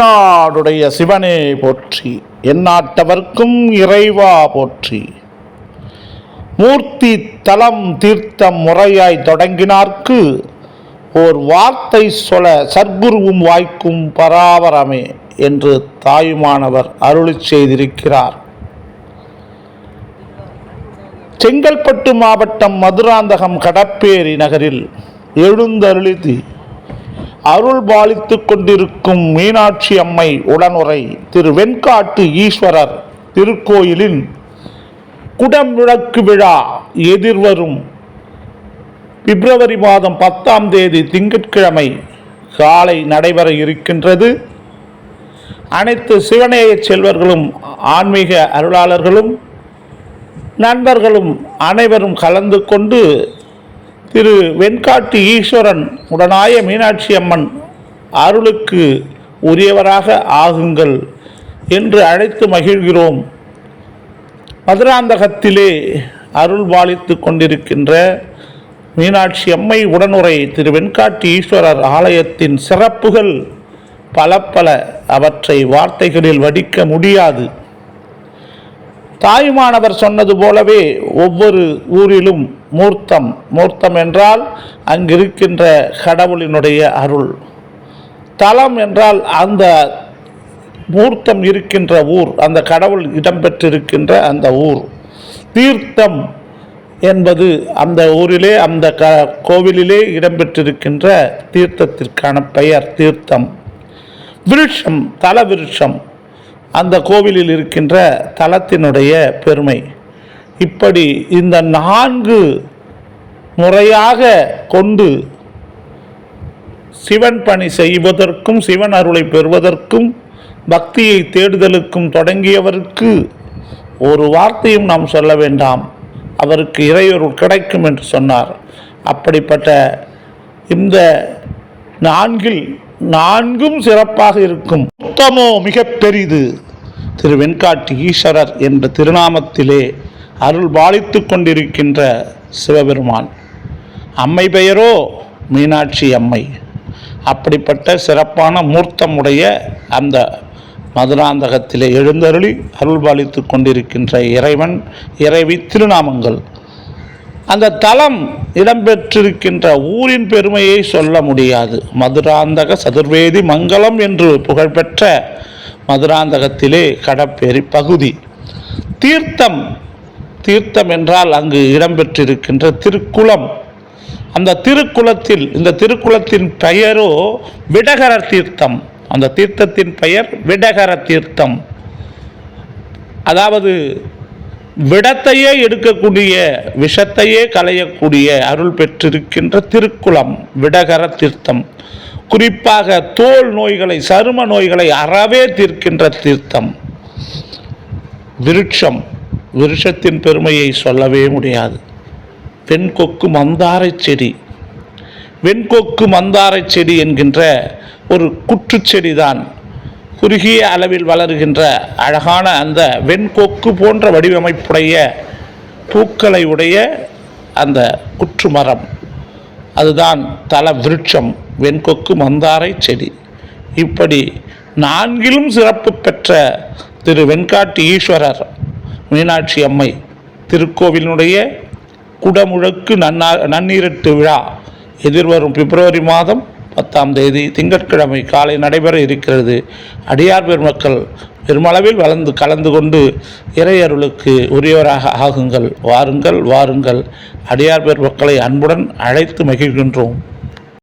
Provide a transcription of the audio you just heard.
நாடுடைய சிவனே போற்றி எந்நாட்டவர்க்கும் இறைவா போற்றி. மூர்த்தி தலம் தீர்த்தம் முறையாய் தொடங்கினார்க்கு ஓர் வார்த்தை சொல சர்க்குருவும் வாய்க்கும் பராவரமே என்று தாயுமானவர் அருளி செய்திருக்கிறார். செங்கல்பட்டு மாவட்டம் மதுராந்தகம் கடப்பேரி நகரில் எழுந்தருளிதி. அருள் பாலித்துக் கொண்டிருக்கும் மீனாட்சி அம்மை உடனுரை திரு வெண்காட்டு ஈஸ்வரர் திருக்கோயிலின் குடமுழக்கு விழா எதிர்வரும் பிப்ரவரி மாதம் பத்தாம் தேதி திங்கட்கிழமை காலை நடைபெற இருக்கின்றது. அனைத்து சிவநேய செல்வர்களும் ஆன்மீக அருளாளர்களும் நண்பர்களும் அனைவரும் கலந்து கொண்டு திரு வெண்காட்டு ஈஸ்வரன் உடனாய மீனாட்சி அம்மன் அருளுக்கு உரியவராக ஆகுங்கள் என்று அழைத்து மகிழ்கிறோம். மதுராந்தகத்திலே அருள் பாலித்து கொண்டிருக்கின்ற மீனாட்சி அம்மை உடனுரை திரு வெண்காட்டு ஈஸ்வரர் ஆலயத்தின் சிறப்புகள் பல பல அவற்றை வார்த்தைகளில் வடிக்க முடியாது. தாயுமானவர் சொன்னது போலவே ஒவ்வொரு ஊரிலும் மூர்த்தம். மூர்த்தம் என்றால் அங்கிருக்கின்ற கடவுளினுடைய அருள். தலம் என்றால் அந்த மூர்த்தம் இருக்கின்ற ஊர் அந்த கடவுள் இடம்பெற்றிருக்கின்ற அந்த ஊர். தீர்த்தம் என்பது அந்த ஊரிலே அந்த க கோவிலிலே இடம்பெற்றிருக்கின்ற தீர்த்தத்திற்கான பெயர் தீர்த்தம். விருட்சம் தல விருட்சம் அந்த கோவிலில் இருக்கின்ற தலத்தினுடைய பெருமை. இப்படி இந்த நான்கு முறையாக கொண்டு சிவன் பணி செய்வதற்கும் சிவன் அருளை பெறுவதற்கும் பக்தியை தேடுதலுக்கும் தொடங்கியவருக்கு ஒரு வார்த்தையும் நாம் சொல்ல வேண்டாம். அவருக்கு இறையொருள் கிடைக்கும் என்று சொன்னார். அப்படிப்பட்ட இந்த நான்கில் நான்கும் சிறப்பாக இருக்கும். சுத்தமோ மிக பெரிது திரு வெண்காட்டு ஈஸ்வரர் என்ற திருநாமத்திலே அருள் பாலித்து கொண்டிருக்கின்ற சிவபெருமான். அம்மை பெயரோ மீனாட்சி அம்மை. அப்படிப்பட்ட சிறப்பான மூர்த்தமுடைய அந்த மதுராந்தகத்திலே எழுந்தருளி அருள் பாலித்து கொண்டிருக்கின்ற இறைவன் இறைவி திருநாமங்கள். அந்த தலம் இடம்பெற்றிருக்கின்ற ஊரின் பெருமையை சொல்ல முடியாது. மதுராந்தக சதுர்வேதி மங்கலம் என்று புகழ்பெற்ற மதுராந்தகத்திலே கடப்பேரி பகுதி. தீர்த்தம் தீர்த்தம் என்றால் அங்கு இடம்பெற்றிருக்கின்ற திருக்குளம். அந்த திருக்குளத்தில் இந்த திருக்குளத்தின் பெயரோ விடகர தீர்த்தம். அந்த தீர்த்தத்தின் பெயர் விடகர தீர்த்தம். அதாவது விடத்தையே எடுக்கக்கூடிய விஷத்தையே களையக்கூடிய அருள் பெற்றிருக்கின்ற திருக்குளம் விடகர தீர்த்தம். குறிப்பாக தோல் நோய்களை சரும நோய்களை அறவே தீர்க்கின்ற தீர்த்தம். விருட்சம் விருட்சத்தின் பெருமையை சொல்லவே முடியாது. வெண்கொக்கு மந்தாரை செடி. வெண்கொக்கு மந்தாரை செடி என்கின்ற ஒரு குற்றுச்செடிதான். குறுகிய அளவில் வளருகின்ற அழகான அந்த வெண்கொக்கு போன்ற வடிவமைப்புடைய பூக்களை உடைய அந்த குற்று மரம் அதுதான் தல விருட்சம் வெண்கொக்கு மந்தாரை செடி. இப்படி நான்கிலும் சிறப்பு பெற்ற திரு வெண்காட்டு ஈஸ்வரர் மீனாட்சி அம்மை திருக்கோவிலினுடைய குடமுழக்கு நன்னா நன்னீரட்டு விழா எதிர்வரும் பிப்ரவரி மாதம் பத்தாம் தேதி திங்கட்கிழமை காலை நடைபெற இருக்கிறது. அடியார் பெருமக்கள் பெருமளவில் வளர்ந்து கலந்து கொண்டு இறையருளுக்கு உரியவராக ஆகுங்கள். வாருங்கள் வாருங்கள். அடியார் பெருமக்களை அன்புடன் அழைத்து மகிழ்கின்றோம்.